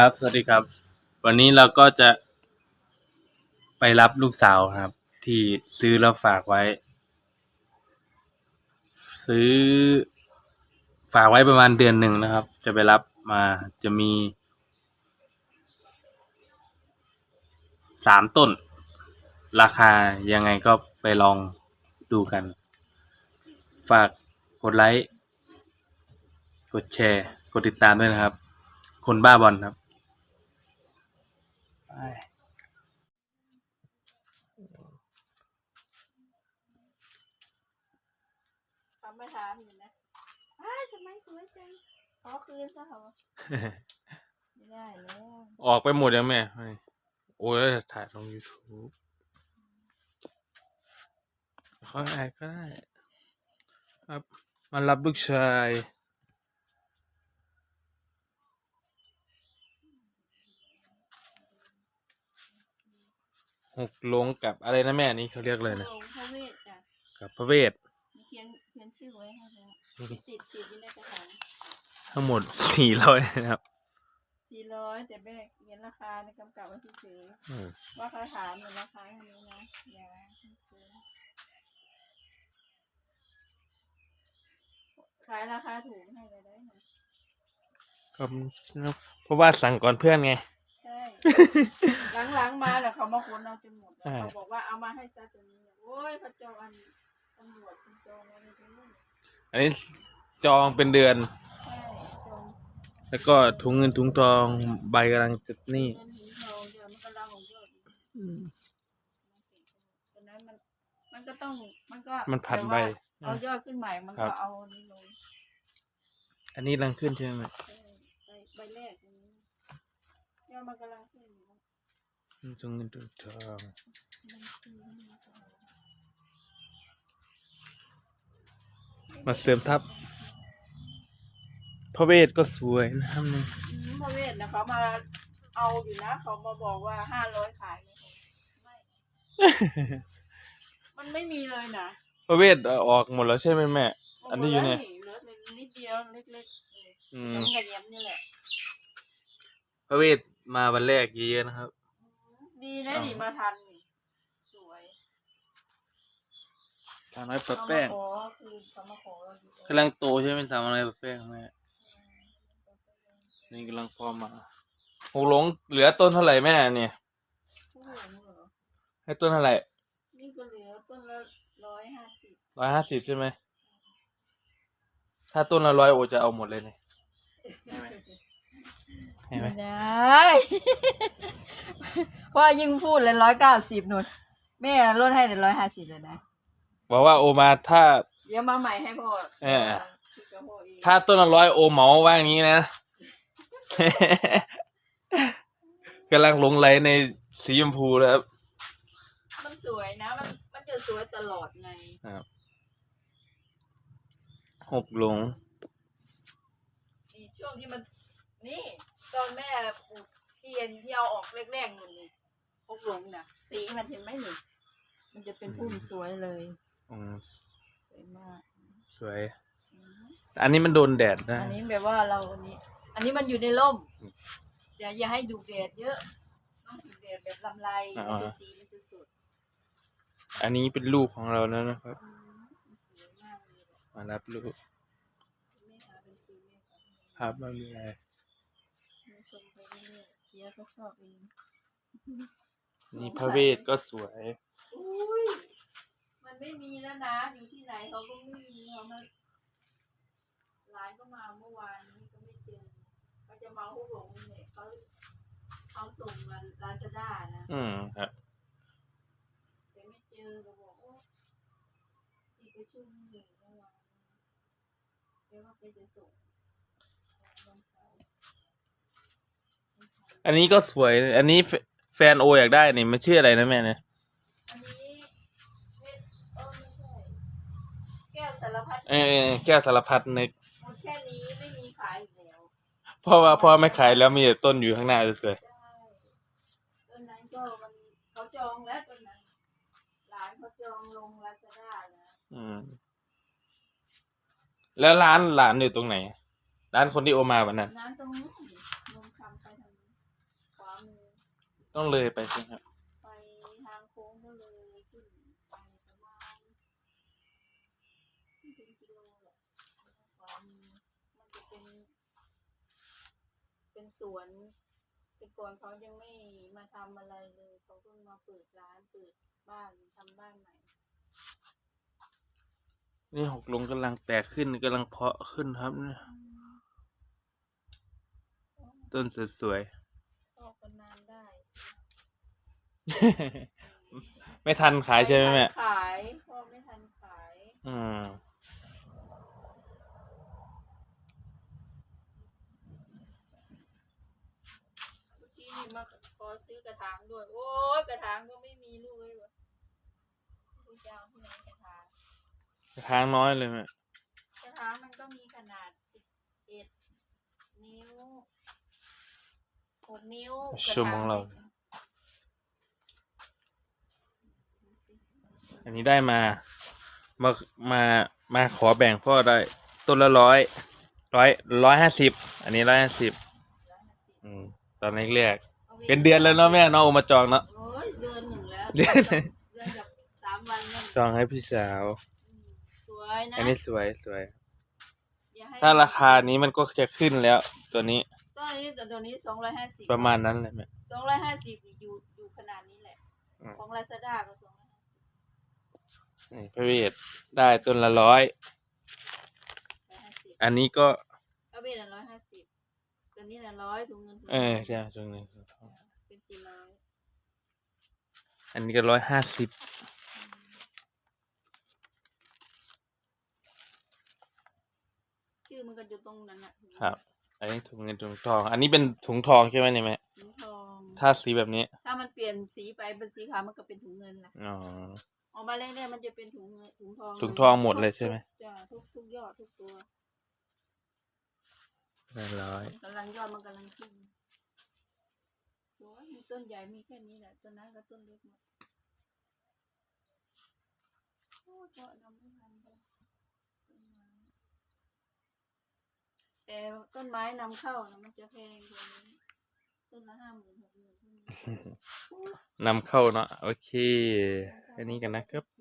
ครับ สวัสดีครับ วันนี้เราก็จะไปรับลูกสาวครับ ที่ซื้อแล้วฝากไว้ ซื้อ ฝากไว้ประมาณเดือนหนึ่งนะครับ จะไปรับมาจะมีสามต้น ราคายังไงก็ไปลองดูกัน ฝากกดไลค์ กดแชร์ กดติดตามด้วยนะครับ คนบ้าบอลครับ ไปเขามาถามอยู่นะอ้ายทำไมสวยจังขอคืนซะเหรอไม่ได้แล้วออกไปหมดยังแม่โอ้ยถ่ายลง YouTube ค่อยก็ได้ครับมารับลูกชาย หกลงกับอะไรนะแม่นี่เขาเรียกเลยนะลงพระเวทจ้ะกับพระเวทเขียนเขียนชื่อไว้ให้แล้วติดติดอยู่ในกระถางทั้งหมดสี่ร้อยนะครับ สี่ร้อยแต่แม่เขียนราคาในกำกับไว้เฉยอืมๆว่าเขาถามอยู่ราคาเท่านี้นะอย่าซื้อขายราคาถูกให้เลยได้ไหม ก็เพราะว่าสั่งก่อนเพื่อนไงใช่ หลังๆมาแล้วเขามาค้นเอาจนหมดแล้วใช่เขาบอกว่าเอามาให้ซะตัวนี้โอ้ยเขาจองอันตำรวจคุณจองอะไรไปเรื่อยอันนี้จองเป็นเดือน ใช่จองแล้วก็ถุงเงินถุงทองใบกำลังจะนี่ เงินหินทองเดี๋ยวมันกำลังของยอดอีกฉะนั้นมันมันก็ต้องมันก็มันผัดใบ แต่ว่าเอายอดขึ้นใหม่มันครัก็บ เอาอันนี้ลงอันนี้รังขึ้นใช่ไหมเออใบใบแรกอันนี้ ยอดมันกำลังขึ้นอยู่นะถุงเงินถุงทองมันขึ้นมันขึ้นมาเสริมทับพระเวทก็สวยนะครับนี่อืมพระเวทนะเขามาเอาอยู่นะ เขามาบอกว่าห้าร้อยขายเลยไม่มันไม่มีเลยนะพระเวทเอาออกหมดแล้วใช่ไหมแม่ อันนี้อยู่เนี่ย เหลือแต่นิดเดียวเล็กๆเอออืมน้องกระเยียมนี่แหละ พระเวท มาวันแรกเยอะๆนะครับ ดีนะอ๋อนี่มาทันนี่สวยสาวน้อยปะแป้งเขามาขอคือเขามาขอเราอยู่กำลังโตใช่ไหมสาวน้อยปะแป้งแม่นี่กำลังพอมาหกหลงเหลือต้นเท่าไหร่แม่เนี่ย ผู้หญิงเหรอให้ต้นเท่าไหร่นี่ก็เหลือต้นละร้อยห้าสิบร้อยห้าสิบใช่ไหมถ้าต้นละร้อยโอจะเอาหมดเลยเนี่ยเห็ นไหมได้เพราะว่ายิ่งพูดเลยร้อยเก้าสิบนุ่นแม่ลดให้เดี๋ยวร้อยห้าสิบเลยนะบอกว่าโอมาถ้า เดี๋ยวมาใหม่ให้พ่อเออคิดกับพ่อเองถ้าต้นละร้อยโอเหมาว่าอย่างนี้นะ กำลังหลงไหลในสีชมพูแล้วครับ มันสวยนะ มันมันจะสวยตลอดไงหกหลง นี่ช่วงที่มันนี่ ตอนแม่ปลูกเทียนที่เอาออกแรกๆนู่นนี่พกหลงน่ะ สีมันเห็นไหมนี่ มันจะเป็นพุ่มสวยเลยอืมสวยมากสวยอันนี้มันโดนแดดนะอันนี้แบบว่าเราอันนี้ อันนี้มันอยู่ในร่มอืมอย่าอย่าให้ดูแดดเยอะต้องดูแดดแบบลำไรอ่ามันจะสีมันจะสดอันนี้เป็นลูกของเราแล้วนะครับ อืมมันสวยมากเลยแบบมารับลูกแม่หาเป็นสีแม่ค่ะครับไม่มีอะไรแม่ชมไป เรื่อยๆเชียร์ก็ชอบเองนี่พระเวทก็สวย อุ้ยมันไม่มีแล้วนะ อยู่ที่ไหนเขาก็ไม่มีเขามาร้านก็มาเมื่อวานนี้ก็ไม่เจอเขาจะมาหุกหลงเนี่ยเขาเขาส่งมาลาซาด้านะอืมครับแต่ไม่เจอก็บอกว่าอีกประชุมอยู่เมื่อวานแกว่าแกจะส่งวันเสาร์ อันนี้ก็สวย อันนี้แฟแฟนโออยากได้นี่มันชื่ออะไรนะแม่เนี่ยอันนี้เพชรเออไม่ใช่แก้วสารพัดเออแก้วสารพัดนึก หมดแค่นี้ไม่มีขายอีกแล้วเพราะว่าพ่อไม่ขายแล้วมีแต่ต้นอยู่ข้างหน้าสวยใช่ต้นนั้นก็มันเขาจองแล้วต้นนั้นร้านเขาจองลงลาซาด้านะๆอืม แล้วร้านหลานอยู่ตรงไหน ร้านคนที่โอมาวันนั้น ร้านตรงนู้นลงคำไปทางนี้ ต้องเลยไปใช่ไหมครับไปทางโค้งก็เลยขึ้นไปประมาณไม่ถึงกิโลหรอกขวามือมันจะเป็น เป็นสวนแต่ก่อนเขายังไม่มาทำอะไรเลยเขาเพิ่งมาเปิดร้านเปิดบ้านทำบ้านใหม่ นี่หกลงกำลังแตกขึ้นกำลังเพาะขึ้นครับเนี่ยต้นสวยออกกันนานได้ ๆ ไม่ทันขายใช่ไหมแม่ทันขายพ่อไม่ทันขายอืมเมื่อกี้นี่มาขอซื้อกระถางด้วย โอ้ยกระถางก็ไม่มีลูกเลยวะลูกจะเอาที่ไหนกระถางทางน้อยเลยแม่กระถางมันก็มีขนาดสิบเอ็ดนิ้วหกนิ้วกระถชมของเรา อันนี้ได้มามามามาขอแบ่งพ่อได้ต้นละร้อยร้อยร้อยห้าสิบอันนี้ร้อยห้าสิบอืมตอนแรกๆเป็นเดือนแล้วเนาะแม่เนาะเอามาจองเนาะโอ้ยเดือนหนึ่งแล้วเดือนเดือนกับสามวันนั่นจองให้พี่สาวอืมสวยนะอันนี้สวยสวย อย่ให้ถ้าราคานี้มันก็จะขึ้นแล้วตัวนี้ตัวนี้แต่ตัวนี้สองร้อยห้าสิบประมาณนั้นเลยแม่สองร้อยห้าสิบอยู่อยู่ขนาดนี้แหละอืมของลาซาด้าก็สองร้อยห้าสิบ นี่พระเวทได้ต้นละร้อย ร้อยห้าสิบอันนี้ก็ก็เป็นร้อยห้าสิบตัวนี้ละร้อยถุงเงินถุงเอทอองใช่ตรงนี้เป็นสี่ร้อยอันนี้ก็ร้อยห้าสิบชื่อมันก็อยู่ตรงนั้นอะครับ อันนี้ถุงเงินถุงทอง อันนี้เป็นถุงทองใช่ไหมเนี่ยแม่ถุงทอง ถ้าสีแบบนี้ถ้ามันเปลี่ยนสีไปเป็นสีขาวมันก็เป็นถุงเงินละอ๋อ ออกมาเรื่อยๆมันจะเป็นถุงเงินถุงทองถุงทองหมดเลยใช่ไหม จ้ะทุกทุกยอดทุกตัวร้อยกำลังยอดมันกำลังขึ้นสวยมีต้นใหญ่มีแค่นี้แหละต้นนั้นก็ต้นเล็กหมดโอ้เจาะนำไม่ทันเลยต้นไม้แต่ต้นไม้นำเข้านะมันจะแพงกว่านี้ต้นละห้าหมื่นหกหมื่นนำเข้าเนาะโอเคอัน แค่นี้กันนะครับ